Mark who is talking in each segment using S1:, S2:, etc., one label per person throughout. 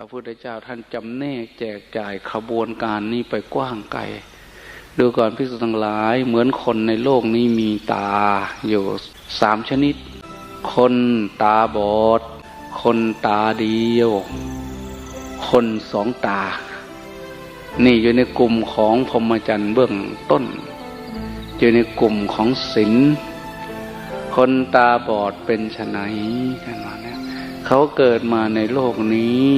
S1: พระพุทธเจ้าท่านจำแนกแจกจ่ายขบวนการนี้ไปกว้างไกลดูก่อนพิสุทั้งหลายเหมือนคนในโลกนี้มีตาอยู่สามชนิด คนตาบอด คนตาเดียว คนสองตา นี่อยู่ในกลุ่มของพรหมจรรย์เบื้องต้น อยู่ในกลุ่มของศีลคนตาบอดเป็นไนกันมา เขาเกิดมาในโลกนี้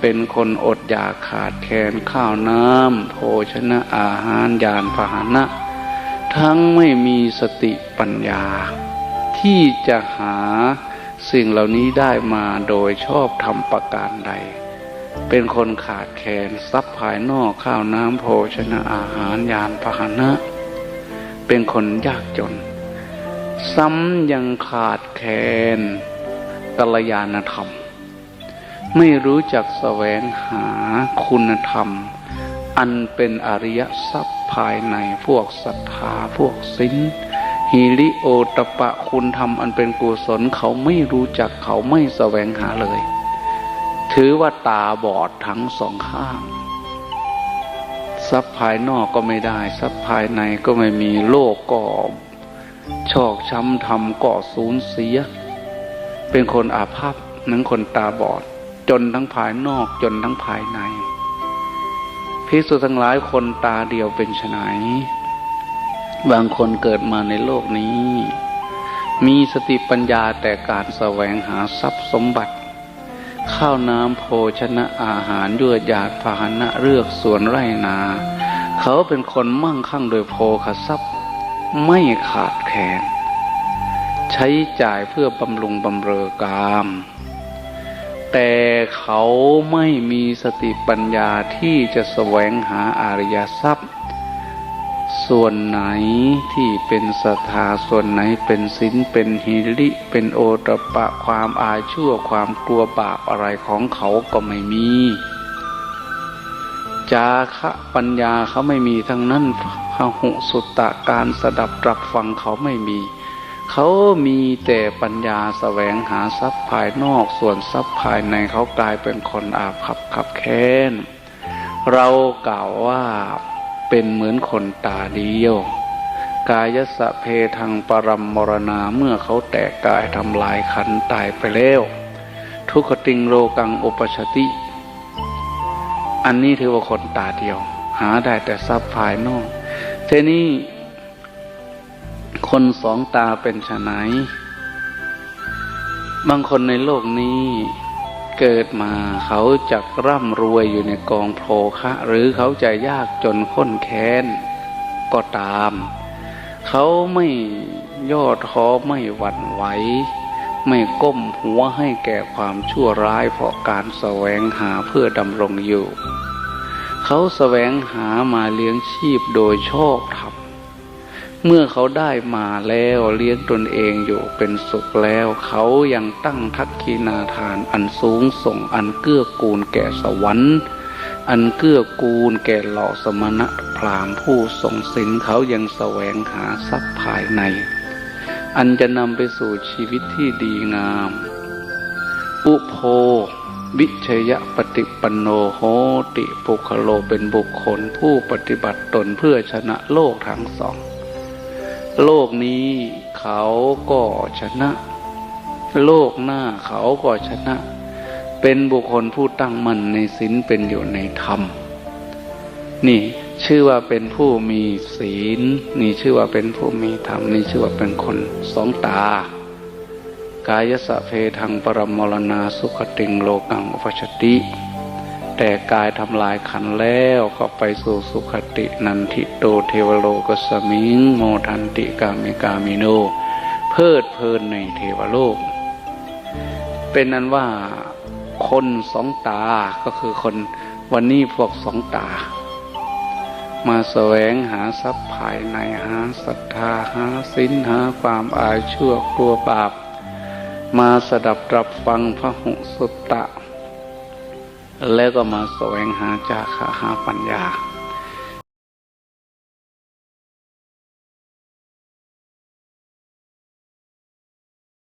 S1: เป็นคนอดอยากขาดแคลนข้าวน้ำโภชนะอาหารยานพาหนะ ทั้งไม่มีสติปัญญา ที่จะหาสิ่งเหล่านี้ได้มาโดยชอบทำประการใด เป็นคนขาดแคลนทรัพย์ภายนอกข้าวน้ำโภชนะอาหารยานพาหนะ เป็นคนยากจน ซ้ำยังขาดแคลน กัลยาณธรรม ไม่รู้จักแสวงหาคุณธรรม อันเป็นอริยทรัพย์ภายในพวกศรัทธาพวกศีลฮิริโอตปะคุณธรรมอันเป็นกุศลเขาไม่รู้จักเขาไม่แสวงหาเลย ถือว่าตาบอดทั้งสองข้างทรัพย์ภายนอกก็ไม่ได้ทรัพย์ภายในก็ไม่มีโลกก็ชอกช้ำทำก่อสูญเสีย เป็นคนอาภัพนั้นคนตาบอด จนทั้งภายนอกจนทั้งภายในพิสุทั้งหลายคนตาเดียวเป็นไฉนบางคนเกิดมาในโลกนี้ มีสติปัญญาแต่การแสวงหาทรัพย์สมบัติ ข้าวน้ำโภชนะอาหารยวดยาดพาหนะเลือกสวนไรนา เขาเป็นคนมั่งคั่งโดยโภคทรัพย์ไม่ขาดแคลน ใช้จ่ายเพื่อบำรุงบำเรอกาม แต่เขาไม่มีสติปัญญาที่จะแสวงหาอริยทรัพย์ ส่วนไหนที่เป็นศรัทธาส่วนไหนเป็นศีลเป็นหิริเป็นโอตปะความอายชั่วความกลัวบาปอะไรของเขาก็ไม่มีจาคะปัญญาเขาไม่มีทั้งนั้นพหุสุตตะการสดับตรับฟังเขาไม่มี เขามีแต่ปัญญาแสวงหาทรัพย์ภายนอกส่วนทรัพย์ภายในเขากลายเป็นคนอาภัพขับแค้น เรากล่าวว่าเป็นเหมือนคนตาเดียว กายสะเพทางปรมมรณาเมื่อเขาแตกกายทำลายขันตายไปแล้ว ทุกขติงโลกังอุปชติ อันนี้ถือว่าคนตาเดียว หาได้แต่ทรัพย์ภายนอกเทนี้ คนสองตาเป็นฉไฉนบางคนในโลกนี้เกิดมาเขาจะร่ำรวยอยู่ในกองโภคะ หรือเขาจะยากจนข้นแค้น ก็ตาม เขาไม่ย่อท้อไม่หวั่นไหวไม่ก้มหัวให้แก่ความชั่วร้ายเพราะการแสวงหาเพื่อดำรงอยู่ เขาแสวงหามาเลี้ยงชีพโดยชอบธรรม เมื่อเขาได้มาแล้วเลี้ยงตนเองอยู่เป็นสุขแล้ว เขายังตั้งทักขีนาทานอันสูงส่งอันเกื้อกูลแก่สวรรค์ อันเกื้อกูลแก่เหล่าสมณะพราหมณ์ผู้ทรงศีลเขายังแสวงหาทรัพย์ภายใน อันจะนำไปสู่ชีวิตที่ดีงาม อุโพวิชยปฏิปันโนโหติปุคโลเป็นบุคคลผู้ปฏิบัติตนเพื่อชนะโลกทั้งสอง โลกนี้เขาก็ชนะ โลกหน้าเขาก็ชนะ เป็นบุคคลผู้ตั้งมั่นในศีลเป็นอยู่ในธรรม นี่ชื่อว่าเป็นผู้มีศีล นี่ชื่อว่าเป็นผู้มีธรรม นี่ชื่อว่าเป็นคนสองตา กายสะเพทังปรมมรณาสุขติงโลกังอุปชติ แต่กายทำลายขันแล้วก็ไปสู่สุขตินันทิโตเทวโลกสมิง โมทันติกามิกามิโน เพลิดเพลินในเทวโลก เป็นนั้นว่าคนสองตาก็คือคนวันนี้พวกสองตา มาแสวงหาทรัพย์ภายในหาศรัทธาหาศีลหาความอายชั่วกลัวบาป มาสดับรับฟังพระหุสุตตะ แล้วก็มาแสวงหาจาคาหาปัญญา